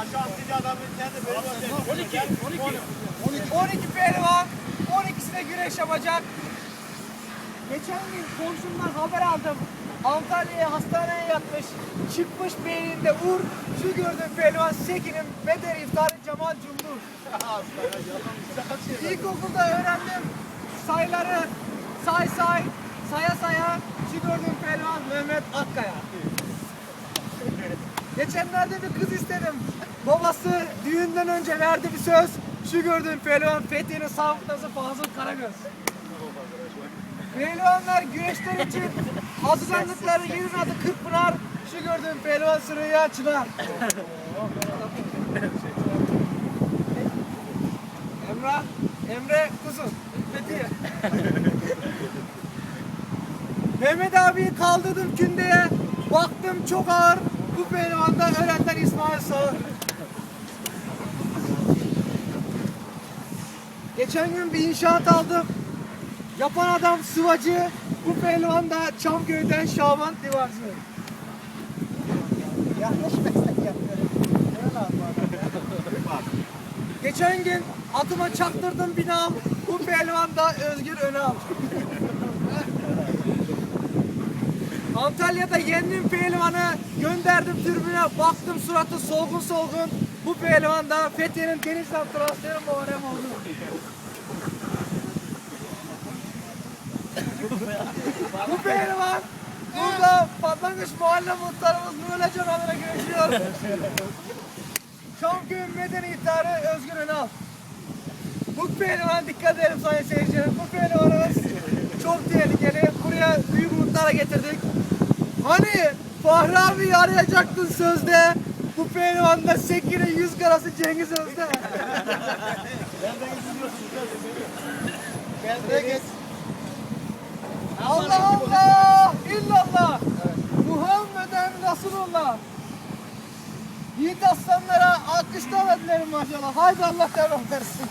Aşağıdaki adamın kendi böyle 12, 12. 12 pehlivan 12'sine güreş yapacak. Geçen gün komşumdan haber aldım. Antalya'ya hastaneye yatmış. Çıkmış beyninde vur. Şu gördüğün pehlivan Sekin'in Beder iftarı Cemal Cumhur. İlkokulda öğrendim sayıları say say saya saya şu gördüğün pehlivan Mehmet Akkaya. Geçenlerde bir kız istedim. Babası düğünden önce verdi bir söz. Şu gördüğün pehlivan Fethiye'nin sabıkası Fazıl Karagöz. Pehlivanlar güreşler için hazırlandıkları yerin adı Kırkpınar. Şu gördüğün pehlivan Süreyya Çınar. Emrah, Emre Kuzun. Fethiye. Mehmet abiyi kaldırdım kündeye. Baktım çok ağır. Bu pehlivanda öğrenden İsmail Sağır. Geçen gün bir inşaat aldım. Yapan adam sıvacı. Bu pehlivan da Çamköy'den Şaban Divarcı. Yanlış meslek yapıyorum. Geçen gün adıma çaktırdım binam. Bu pehlivan da Özgür Önal. Antalya'da yendim pehlivanı gönderdim tribüne baktım suratı solgun solgun. Bu pehlivan da Fethiye'nin Denizli transferi muharrem oldu. Bu pehlivan burada Patlanmış Mahalle Muhtarımız Nurla Can adına görüşüyor. Şamköy'ün medeni ihtarı Özgür Önal. Bu pehlivan dikkat edelim sayın seyirciler. Bu pehlivanımız çok tehlikeli. Buraya büyük muhtara getirdik. Hani Fahri abi arayacaktın sözde. Bu pehlivanda Sekir'in yüz karası Cengiz Özde. Geldi Allah Allah! İllallah! Muhammeden Resulullah! Yiğit aslanlara alkışlar maşallah. Haydi Allah devam versin.